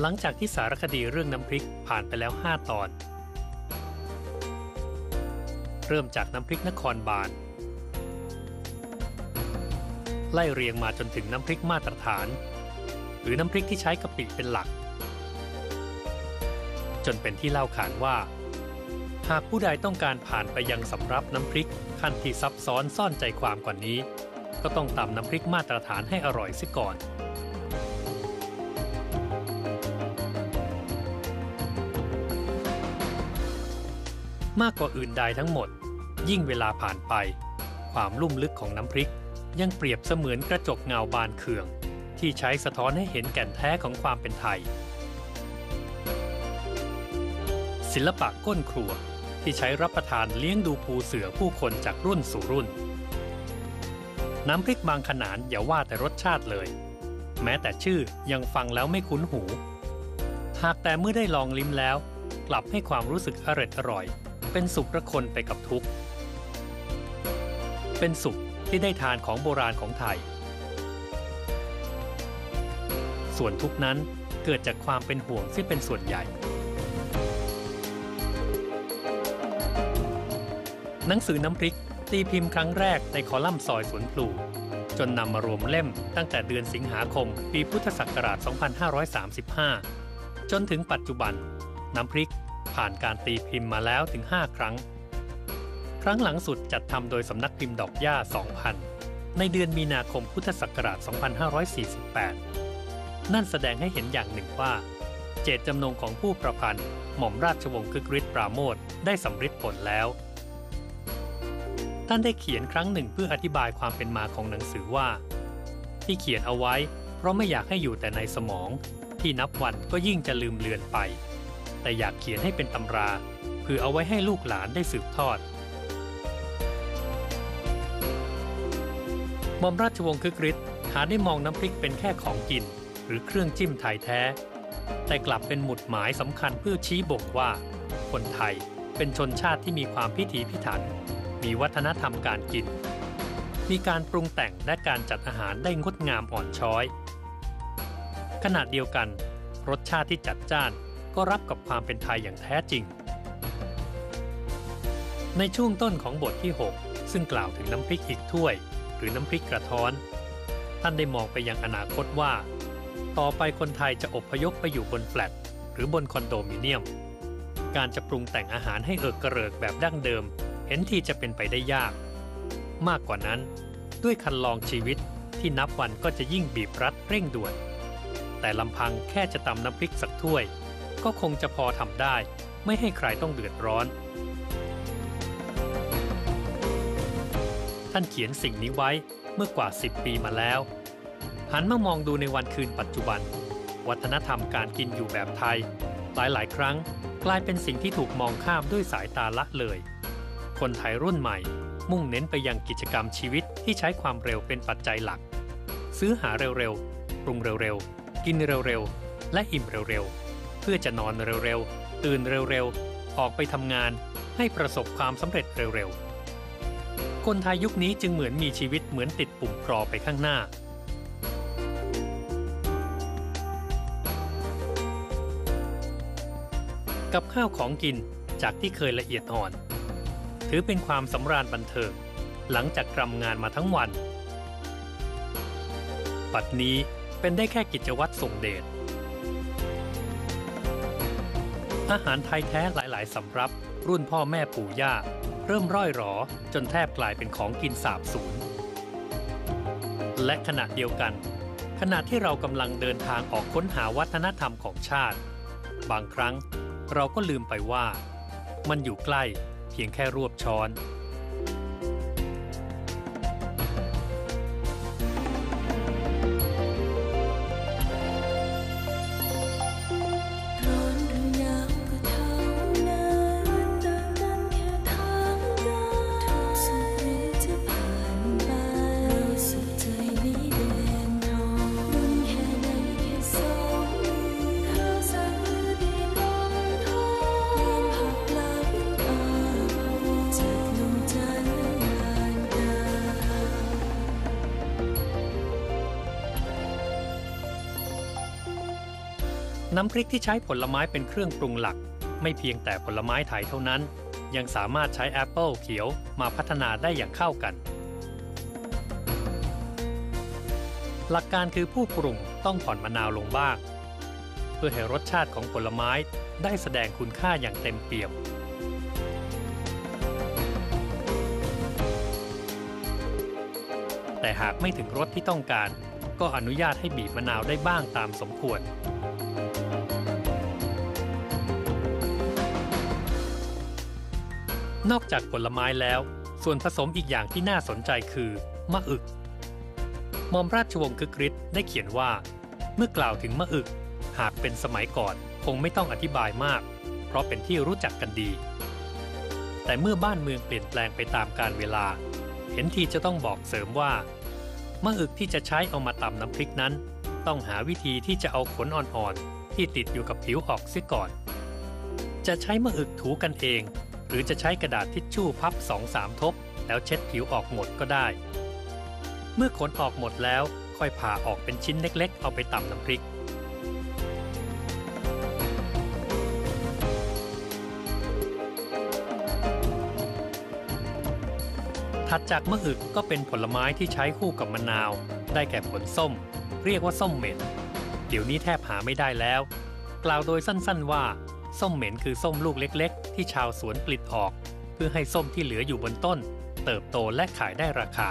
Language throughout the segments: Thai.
หลังจากที่สารคดีเรื่องน้ำพริกผ่านไปแล้ว 5 ตอน เริ่มจากน้ำพริกนครบาล ไล่เรียงมาจนถึงน้ำพริกมาตรฐาน หรือน้ำพริกที่ใช้กะปิเป็นหลัก จนเป็นที่เล่าขานว่า หากผู้ใดต้องการผ่านไปยังสำรับน้ำพริกขั้นที่ซับซ้อนซ่อนใจความกว่านี้ ก็ต้องตำน้ำพริกมาตรฐานให้อร่อยซิก่อน มากกว่าอื่นใดทั้งหมด ยิ่งเวลาผ่านไป ความลุ่มลึกของน้ำพริก ยังเปรียบเสมือนกระจกเงาบานเคือง ที่ใช้สะท้อนให้เห็นแก่นแท้ของความเป็นไทย ศิลปะก้นครัวที่ใช้รับประทานเลี้ยงดูปูเสือผู้คนจากรุ่นสู่รุ่น น้ำพริกบางขนานอย่าว่าแต่รสชาติเลย แม้แต่ชื่อยังฟังแล้วไม่คุ้นหู หากแต่เมื่อได้ลองลิ้มแล้ว กลับให้ความรู้สึกอร่อยอร่อย เป็นสุขระคนไปกับทุกข์ เป็นสุขที่ได้ทานของโบราณของไทย ส่วนทุกนั้นเกิดจากความเป็นห่วงที่เป็นส่วนใหญ่ หนังสือน้ำพริกตีพิมพ์ครั้งแรกในคอลัมน์ซอยสวนพลู จนนำมารวมเล่มตั้งแต่เดือนสิงหาคม ปีพุทธศักราช 2535 จนถึงปัจจุบัน น้ำพริก ผ่านการตีพิมพ์มาแล้วถึง 5 ครั้ง ครั้งหลังสุดจัดทำโดยสำนักพิมพ์ดอกย่า 2000 ในเดือนมีนาคมพุทธศักราช 2548 นั่นแสดงให้เห็นอย่างหนึ่งว่า เจตจำนงของผู้ประพันธ์ หม่อมราชวงศ์คึกฤทธิ์ปราโมทได้สำเร็จผลแล้ว ท่านได้เขียนครั้งหนึ่งเพื่ออธิบายความเป็นมาของหนังสือว่า ที่เขียนเอาไว้ เพราะไม่อยากให้อยู่แต่ในสมอง ที่นับวันก็ยิ่งจะลืมเลือนไป แต่อยากเขียนให้เป็นตำราเพื่อเอาไว้ให้ลูกหลานได้สืบทอดมอมราชวงศ์คึกฤทธิ์หาได้มองน้ำพริกเป็นแค่ของกิน หรือเครื่องจิ้มไทยแท้ แต่กลับเป็นหมุดหมายสำคัญเพื่อชี้บ่งว่า คนไทยเป็นชนชาติที่มีความพิถีพิถัน มีวัฒนธรรมการกิน มีการปรุงแต่งและการจัดอาหารได้งดงามอ่อนช้อย ขณะเดียวกัน รสชาติที่จัดจ้าน ก็รับกับความเป็นไทยอย่างแท้จริง ในช่วงต้นของบทที่ 6 ซึ่งกล่าวถึงน้ำพริกอีกถ้วย หรือน้ำพริกกระท้อน ท่านได้มองไปยังอนาคตว่า ต่อไปคนไทยจะอบพยพไปอยู่บนแฟลตหรือบนคอนโดมิเนียม การจะปรุงแต่งอาหารให้เอิกกระเริกแบบดั้งเดิม เห็นทีจะเป็นไปได้ยาก มากกว่านั้น ด้วยคันลองชีวิตที่นับวันก็จะยิ่งบีบรัดเร่งด่วน แต่ลำพังแค่จะตำน้ำพริกสักถ้วย ก็คงจะพอทำได้ ไม่ให้ใครต้องเดือดร้อน ท่านเขียนสิ่งนี้ไว้เมื่อกว่า 10 ปีมาแล้ว หันมามองดูในวันคืนปัจจุบัน วัฒนธรรมการกินอยู่แบบไทย หลายๆ ครั้งกลายเป็นสิ่งที่ถูกมองข้ามด้วยสายตาละเลย คนไทยรุ่นใหม่ มุ่งเน้นไปยังกิจกรรมชีวิตที่ใช้ความเร็วเป็นปัจจัยหลัก ซื้อหาเร็วๆ ปรุงเร็วๆ กินเร็วๆ และอิ่มเร็วๆ พื่อจะนอนเร็วๆ ตื่นเร็วๆ ออกไปทำงานให้ประสบความสำเร็จเร็วๆ คนไทยยุคนี้จึงเหมือนมีชีวิตเหมือนติดปุ่มรอไปข้างหน้า กับข้าวของกินจากที่เคยละเอียดอ่อน ถือเป็นความสำราญบันเทิงหลังจากกรำงานมาทั้งวัน ปัดนี้เป็นได้แค่กิจวัตรส่งเดช อาหารไทยแท้หลาย ๆ สำรับ รุ่นพ่อแม่ปู่ย่า เริ่มร่อยหรอ จนแทบกลายเป็นของกินสาบสูญและขณะเดียวกัน ขณะที่เรากำลังเดินทางออกค้นหาวัฒนธรรมของชาติ บางครั้งเราก็ลืมไปว่า มันอยู่ใกล้เพียงแค่รวบช้อนร้อน น้ำพริกที่ใช้ผลไม้เป็นเครื่องปรุงหลัก ไม่เพียงแต่ผลไม้ไทยเท่านั้น ยังสามารถใช้แอปเปิลเขียวมาพัฒนาได้อย่างเข้ากัน หลักการคือผู้ปรุงต้องผ่อนมะนาวลงบ้าง เพื่อให้รสชาติของผลไม้ได้แสดงคุณค่าอย่างเต็มเปี่ยมแต่หากไม่ถึงรสที่ต้องการ ก็อนุญาตให้บีบมะนาวได้บ้างตามสมควร นอกจากผลไม้แล้ว ส่วนผสมอีกอย่างที่น่าสนใจคือมะอึกมอมราชวงศ์คึกฤทธิ์ได้เขียนว่า เมื่อกล่าวถึงมะอึก หากเป็นสมัยก่อนคงไม่ต้องอธิบายมาก เพราะเป็นที่รู้จักกันดี แต่เมื่อบ้านเมืองเปลี่ยนแปลงไปตามกาลเวลา เห็นทีจะต้องบอกเสริมว่ามะอึกที่จะใช้เอามาตำน้ำพริกนั้น ต้องหาวิธีที่จะเอาขนอ่อนๆที่ติดอยู่กับผิวออกเสียก่อน จะใช้มะอึกถูกันเอง หรือจะใช้กระดาษทิชชู่พับสองสามทบ แล้วเช็ดผิวออกหมดก็ได้ เมื่อขนออกหมดแล้วค่อยผ่าออกเป็นชิ้นเล็กๆ เอาไปตำน้ำพริก ถัดจากมะอึกก็เป็นผลไม้ที่ใช้คู่กับมะนาว ได้แก่ผลส้ม เรียกว่าส้มเหม็น เดี๋ยวนี้แทบหาไม่ได้แล้ว กล่าวโดยสั้นๆว่า ส้มเหม็นคือส้มลูกเล็กๆ ที่ชาวสวนปลิดออก เพื่อให้ส้มที่เหลืออยู่บนต้น เติบโตและขายได้ราคา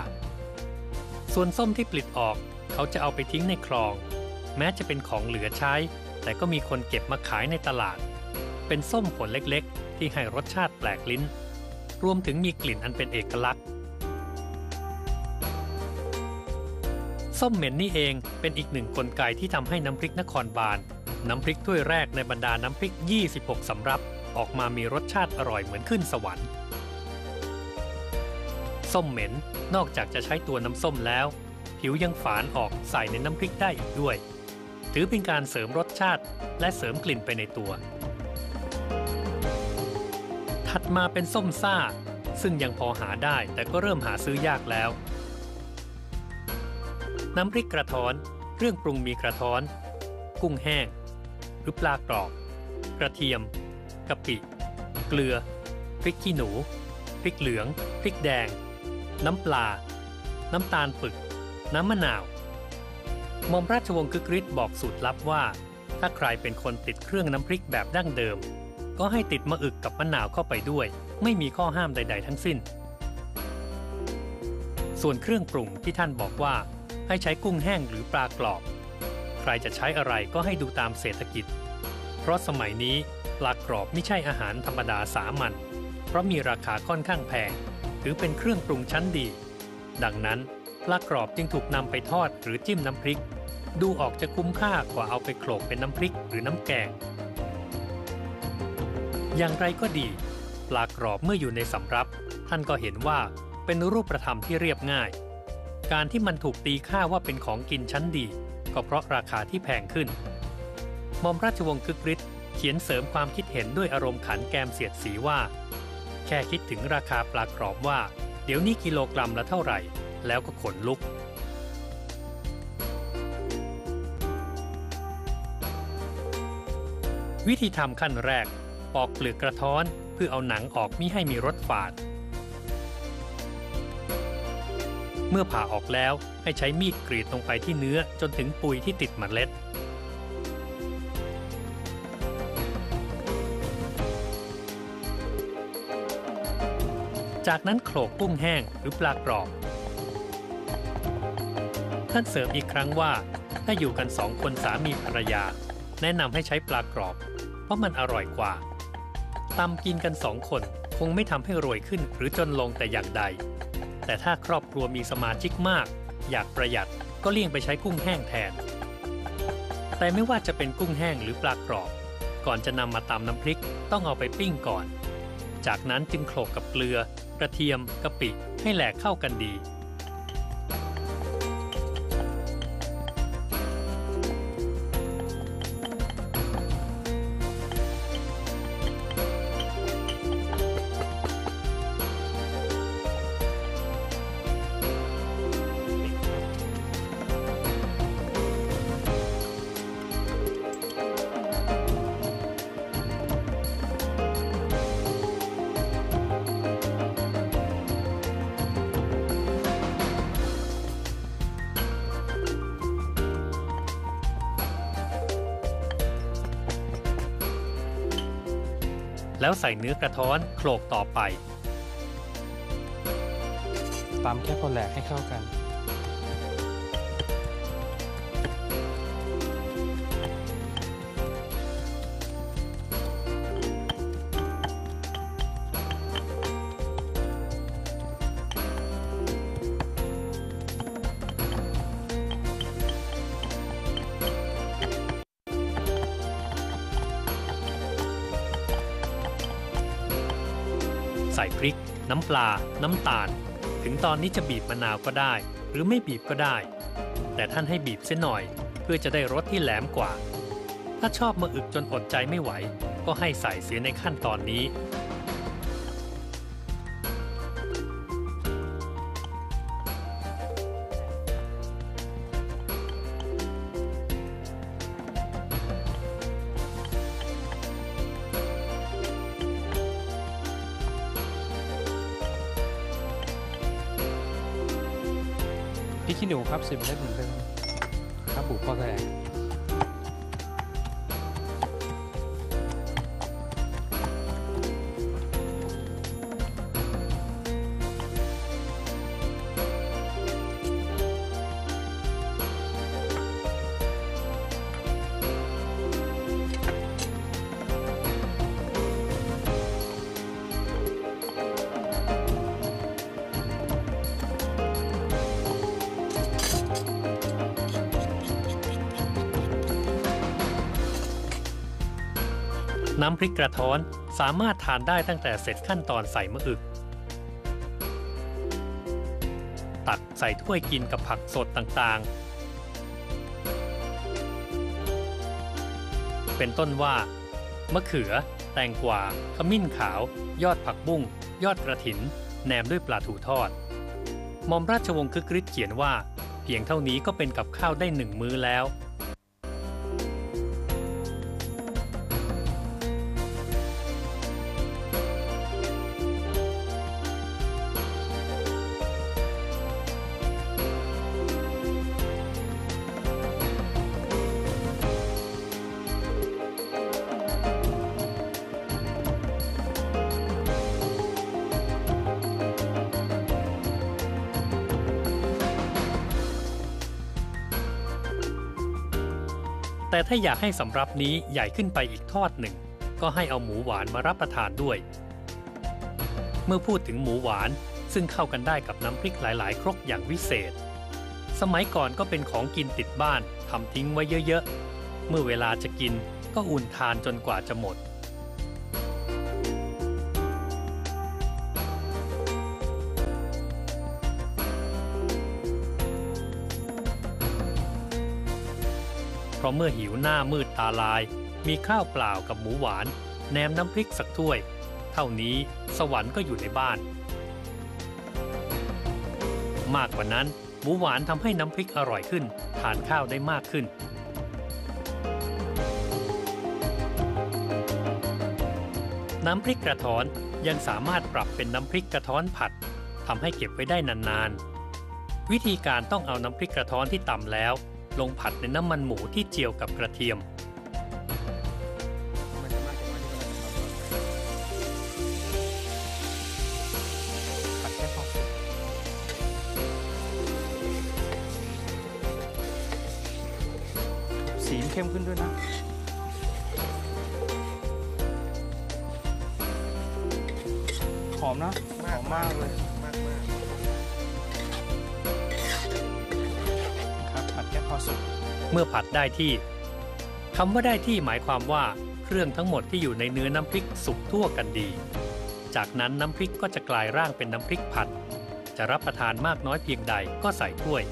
ส่วนส้มที่ปลิดออก เขาจะเอาไปทิ้งในคลอง แม้จะเป็นของเหลือใช้ แต่ก็มีคนเก็บมาขายในตลาด เป็นส้มผลเล็กๆ ที่ให้รสชาติแปลกลิ้น รวมถึงมีกลิ่นอันเป็นเอกลักษณ์ส้มเหม็นนี่เองเป็นอีกหนึ่งกลไกที่ทำให้น้ำพริกนครบาล น้ำพริกถ้วยแรกในบรรดาน้ำพริก 26 สำรับ ออกมามีรสชาติอร่อยเหมือนขึ้นสวรรค์ส้มเหม็น นอกจากจะใช้ตัวน้ำส้มแล้ว ผิวยังฝานออกใส่ในน้ำพริกได้อีกด้วย ถือเป็นการเสริมรสชาติและเสริมกลิ่นไปในตัว ถัดมาเป็นส้มซ่า ซึ่งยังพอหาได้แต่ก็เริ่มหาซื้อยากแล้ว น้ำพริกกระท้อนเครื่องปรุงมีกระท้อน กุ้งแห้ง รือปลากรอบ กระเทียม กะปิ เกลือ พริกขี้หนู พริกเหลือง พริกแดง น้ำปลา น้ำตาลปึก น้ำมะนาวมอมราชวงศ์คึกฤทธิ์บอกสูตรลับว่า ถ้าใครเป็นคนติดเครื่องน้ำพริกแบบดั้งเดิม ก็ให้ติดมะอึกกับมะนาวเข้าไปด้วย ไม่มีข้อห้ามใด ๆ ทั้งสิ้น ส่วนเครื่องปรุงที่ท่านบอกว่า ให้ใช้กุ้งแห้งหรือปลากรอบ รจะใช้อะไรก็ให้ดูตามเศรษฐกิจ เพราะสมัยนี้ปลากรอบไม่ใช่อาหารธรรมดาสามัญเพราะมีราคาค่อนข้างแพง ถือเป็นเครื่องปรุงชั้นดี ดังนั้นปลากรอบจึงถูกนำไปทอดหรือจิ้มน้ำพริก ดูออกจะคุ้มค่ากว่าเอาไปโขลกเป็นน้ำพริกหรือน้ำแกง อย่างไรก็ดี ปลากรอบเมื่ออยู่ในสำรับ ท่านก็เห็นว่าเป็นรูปธรรมที่เรียบง่าย การที่มันถูกตีค่าว่าเป็นของกินชั้นดี ก็เพราะราคาที่แพงขึ้นมอมราชวงศ์คึกฤทธิ์เขียนเสริมความคิดเห็นด้วยอารมณ์ขันแกมเสียดสีว่า แค่คิดถึงราคาปลากรอบว่า เดี๋ยวนี้กิโลกรัมละเท่าไหร่ แล้วก็ขนลุก วิธีทำขั้นแรก ปอกเปลือกกระท้อนเพื่อเอาหนังออกมิให้มีรสฝาด เมื่อผ่าออกแล้วให้ใช้มีดกรีดลงไปที่เนื้อจนถึงปุยที่ติดมเมล็ด จากนั้นโขลกกุ้งแห้งหรือปลากรอบ ท่านเสริมอีกครั้งว่า ถ้าอยู่กันสองคนสามีภรรยา แนะนำให้ใช้ปลากรอบ เพราะมันอร่อยกว่าตำกินกันสองคนคงไม่ทำให้รวยขึ้นหรือจนลงแต่อย่างใด แต่ถ้าครอบครัวมีสมาชิกมาก อยากประหยัดก็เลี่ยงไปใช้กุ้งแห้งแทน แต่ไม่ว่าจะเป็นกุ้งแห้งหรือปลากรอบ ก่อนจะนำมาตำน้ำพริกต้องเอาไปปิ้งก่อน จากนั้นจึงโขลกกับเกลือกระเทียมกะปิให้แหลกเข้ากันดี แล้วใส่เนื้อกระท้อนโขลกต่อไปตำแค่พอแหลกให้เข้ากัน น้ำปลา น้ำตาล ถึงตอนนี้จะบีบมะนาวก็ได้ หรือไม่บีบก็ได้ แต่ท่านให้บีบเสียหน่อย เพื่อจะได้รสที่แหลมกว่า ถ้าชอบมะอึกจนอดใจไม่ไหว ก็ให้ใส่เสียในขั้นตอนนี้ ขี้ห น้ำพริกกระท้อน สามารถทานได้ตั้งแต่เสร็จขั้นตอนใส่มะอึก ตักใส่ถ้วยกินกับผักสดต่างๆ เป็นต้นว่า มะเขือ แตงกวา ขมิ้นขาว ยอดผักบุ้ง ยอดกระถิน แหนมด้วยปลาถูทอดหมอมราชวงศ์คึกฤทธิ์เขียนว่า เพียงเท่านี้ก็เป็นกับข้าวได้หนึ่งมื้อแล้ว แต่ถ้าอยากให้สำรับนี้ใหญ่ขึ้นไปอีกทอดหนึ่ง ก็ให้เอาหมูหวานมารับประทานด้วย เมื่อพูดถึงหมูหวานซึ่งเข้ากันได้กับน้ำพริกหลาย ๆ ครกอย่างวิเศษ สมัยก่อนก็เป็นของกินติดบ้านทำทิ้งไว้เยอะ ๆ เมื่อเวลาจะกินก็อุ่นทานจนกว่าจะหมด ราะเมื่อหิวหน้ามืดตาลาย มีข้าวเปล่ากับหมูหวานแหนมน้ำพริกสักถ้วย เท่านี้สวรรค์ก็อยู่ในบ้าน มากกว่านั้นหมูหวานทำให้น้ำพริกอร่อยขึ้น ทานข้าวได้มากขึ้นน้ำพริกกระท้อนยังสามารถปรับเป็นน้ำพริกกระท้อนผัดทำให้เก็บไว้ได้นานๆ วิธีการต้องเอาน้ำพริกกระท้อนที่ตำแล้ว ลงผัดในน้ำมันหมูที่เจียวกับกระเทียมมันจะมากจะน้อยที่เราจะทำผัดแค่พอสุกสีมันเข้มขึ้นด้วยนะหอมนะหอมมากเลยมากมาก เมื่อผัดได้ที่คำว่าได้ที่หมายความว่าเครื่องทั้งหมดที่อยู่ในเนื้อน้ำพริกสุกทั่วกันดี จากนั้นน้ำพริกก็จะกลายร่างเป็นน้ำพริกผัด จะรับประทานมากน้อยเพียงใดก็ใส่ถ้วย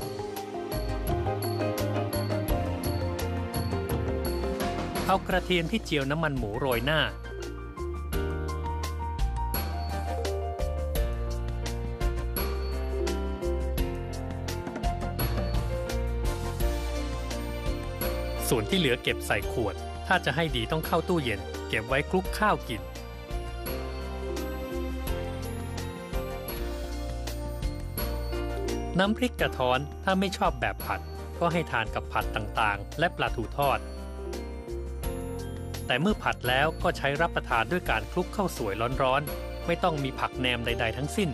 เอากระเทียมที่เจียวน้ำมันหมูโรยหน้า ส่วนที่เหลือเก็บใส่ขวด ถ้าจะให้ดีต้องเข้าตู้เย็น เก็บไว้คลุกข้าวกิน น้ำพริกกระท้อนถ้าไม่ชอบแบบผัด ก็ให้ทานกับผัดต่างๆ และปลาทูทอด แต่เมื่อผัดแล้วก็ใช้รับประทานด้วยการคลุกข้าวสวยร้อนๆ ไม่ต้องมีผักแหนมใด ๆ ทั้งสิ้น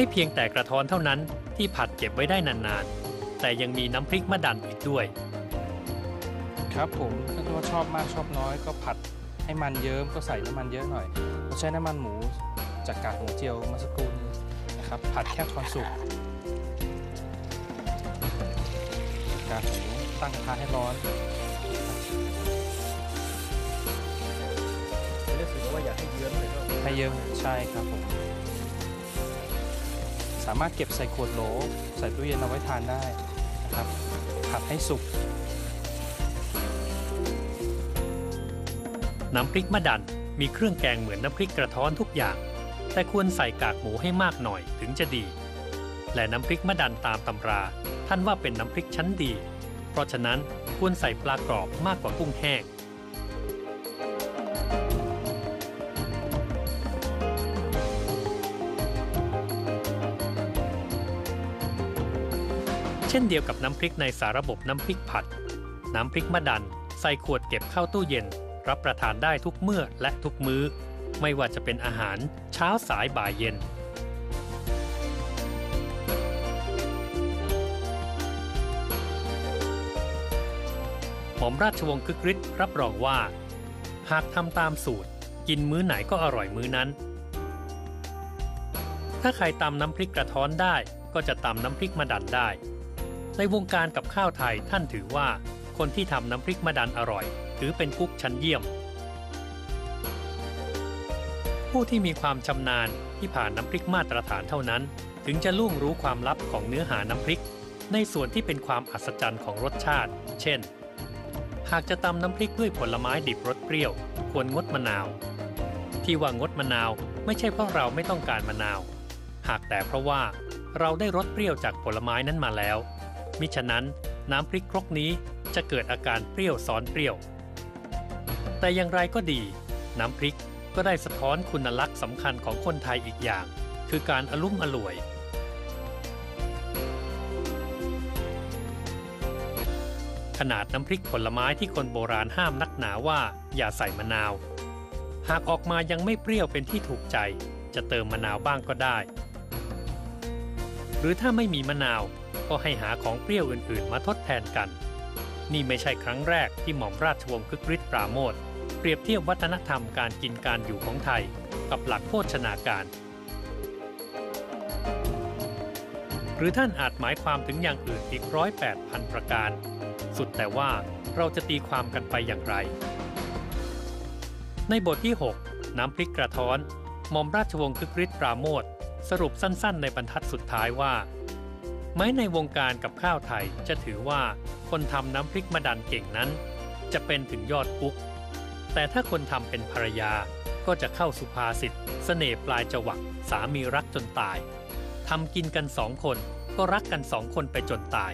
ไม่เพียงแต่กระท้อนเท่านั้นที่ผัดเก็บไว้ได้นานๆ แต่ยังมีน้ำพริกมะดันอีกด้วย ครับผมถ้าว่าชอบมากชอบน้อยก็ผัดให้มันเยิ้มก็ใส่น้ำมันเยอะหน่อยเราใช้น้ำมันหมูจากกากหมูเจียวเมาสักครู่นี้นะครับผัดแค่พอสุกกากหมูตั้งกระทะให้ร้อนเรื่องสึกว่าอยากให้เยื้อนเลยก็ให้เยิ้มใช่ครับผม สามารถเก็บใส่ขวดโหลใส่ตู้เย็นเอาไว้ทานได้นะครับผัดให้สุก น้ำพริกมะดันมีเครื่องแกงเหมือนน้ำพริกกระท้อนทุกอย่าง แต่ควรใส่กากหมูให้มากหน่อยถึงจะดี และน้ำพริกมะดันตามตำรา ท่านว่าเป็นน้ำพริกชั้นดี เพราะฉะนั้นควรใส่ปลากรอบมากกว่ากุ้งแห้ง เช่นเดียวกับน้ำพริกในสาระบบน้ำพริกผัด น้ำพริกมะดัน ใส่ขวดเก็บเข้าตู้เย็น รับประทานได้ทุกเมื่อและทุกมื้อ ไม่ว่าจะเป็นอาหารเช้าสายบ่ายเย็น หม่อมราชวงศ์คึกฤทธิ์รับรองว่า หากทำตามสูตร กินมื้อไหนก็อร่อยมื้อนั้น ถ้าใครตำน้ำพริกกระท้อนได้ก็จะตำน้ำพริกมะดันได้ ในวงการกับข้าวไทยท่านถือว่า คนที่ทำน้ำพริกมะดันอร่อย ถือเป็นกุ๊กชั้นเยี่ยม ผู้ที่มีความชำนาญที่ผ่านน้ำพริกมาตรฐานเท่านั้น ถึงจะล่วงรู้ความลับของเนื้อหาน้ำพริก ในส่วนที่เป็นความอัศจรรย์ของรสชาติ เช่น หากจะตำน้ำพริกด้วยผลไม้ดิบรสเปรี้ยว ควรงดมะนาว ที่ว่างดมะนาวไม่ใช่เพราะเราไม่ต้องการมะนาว หากแต่เพราะว่าเราได้รสเปรี้ยวจากผลไม้นั้นมาแล้ว มิฉะนั้นน้ำพริกครกนี้จะเกิดอาการเปรี้ยวซ้อนเปรี้ยว แต่อย่างไรก็ดี น้ำพริกก็ได้สะท้อนคุณลักษณ์สำคัญของคนไทยอีกอย่าง คือการอลุ่มอล่วย ขนาดน้ำพริกผลไม้ที่คนโบราณห้ามนักหนาว่าอย่าใส่มะนาว หากออกมายังไม่เปรี้ยวเป็นที่ถูกใจ จะเติมมะนาวบ้างก็ได้ หรือถ้าไม่มีมะนาว ก็ให้หาของเปรี้ยวอื่นๆ มาทดแทนกัน นี่ไม่ใช่ครั้งแรกที่หม่อมราชวงศ์คึกฤทธิ์ปราโมทเปรียบเทียบวัฒนธรรมการกินการอยู่ของไทย กับหลักโภชนาการ หรือท่านอาจหมายความถึงอย่างอื่นอีกร้อยแปดพันประการ สุดแต่ว่าเราจะตีความกันไปอย่างไร ในบทที่ 6 น้ำพริกกระท้อนหม่อมราชวงศ์คึกฤทธิ์ปราโมทสรุปสั้นๆ ในบรรทัดสุดท้ายว่า แม้ในวงการกับข้าวไทยจะถือว่าคนทำน้ำพริกมะดันเก่งนั้น จะเป็นถึงยอดกุ๊ก แต่ถ้าคนทำเป็นภรรยาก็จะเข้าสุภาษิตเสน่ปลายจวักสามีรักจนตายทำกินกันสองคนก็รักกันสองคนไปจนตาย